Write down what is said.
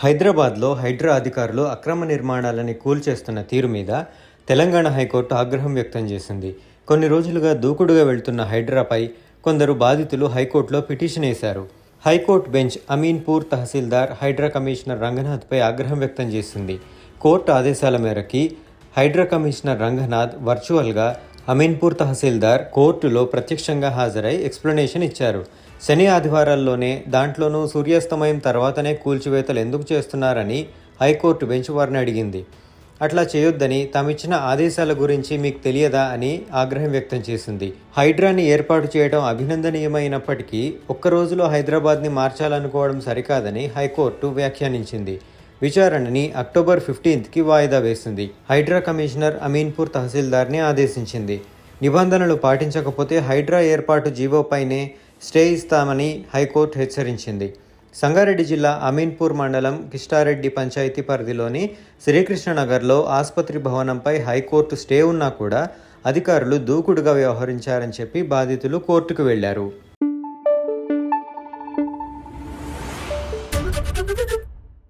హైదరాబాద్లో హైడ్రా అధికారులు అక్రమ నిర్మాణాలని కూల్చేస్తున్న తీరు మీద తెలంగాణ హైకోర్టు ఆగ్రహం వ్యక్తం చేసింది. కొన్ని రోజులుగా దూకుడుగా వెళ్తున్న హైడ్రాపై కొందరు బాధితులు హైకోర్టులో పిటిషన్ వేశారు. High court bench Ameenpur tahsildar Hydraa commissioner రంగనాథ్పై ఆగ్రహం వ్యక్తం చేసింది. కోర్టు ఆదేశాల మేరకి హైడ్రా కమిషనర్ రంగనాథ్ వర్చువల్గా అమీన్పూర్ తహసీల్దార్ కోర్టులో ప్రత్యక్షంగా హాజరై ఎక్స్ప్లెనేషన్ ఇచ్చారు. శని ఆదివారాల్లోనే దాంట్లోనూ సూర్యాస్తమయం తర్వాతనే కూల్చివేతలు ఎందుకు చేస్తున్నారని హైకోర్టు బెంచ్ వారిని అడిగింది. అట్లా చేయొద్దని తామిచ్చిన ఆదేశాల గురించి మీకు తెలియదా అని ఆగ్రహం వ్యక్తం చేసింది. హైడ్రాని ఏర్పాటు చేయడం అభినందనీయమైనప్పటికీ ఒక్క రోజులో హైదరాబాద్ని మార్చాలనుకోవడం సరికాదని హైకోర్టు వ్యాఖ్యానించింది. విచారణని అక్టోబర్ ఫిఫ్టీన్త్కి వాయిదా వేసింది. హైడ్రా కమిషనర్ అమీన్పూర్ తహసీల్దార్ని ఆదేశించింది. నిబంధనలు పాటించకపోతే హైడ్రా ఏర్పాటు జీవోపైనే స్టే ఇస్తామని హైకోర్టు హెచ్చరించింది. సంగారెడ్డి జిల్లా అమీన్పూర్ మండలం కిష్టారెడ్డి పంచాయతీ పరిధిలోని శ్రీకృష్ణనగర్లో ఆసుపత్రి భవనంపై హైకోర్టు స్టే ఉన్నా కూడా అధికారులు దూకుడుగా వ్యవహరించారని చెప్పి బాధితులు కోర్టుకు వెళ్ళారు.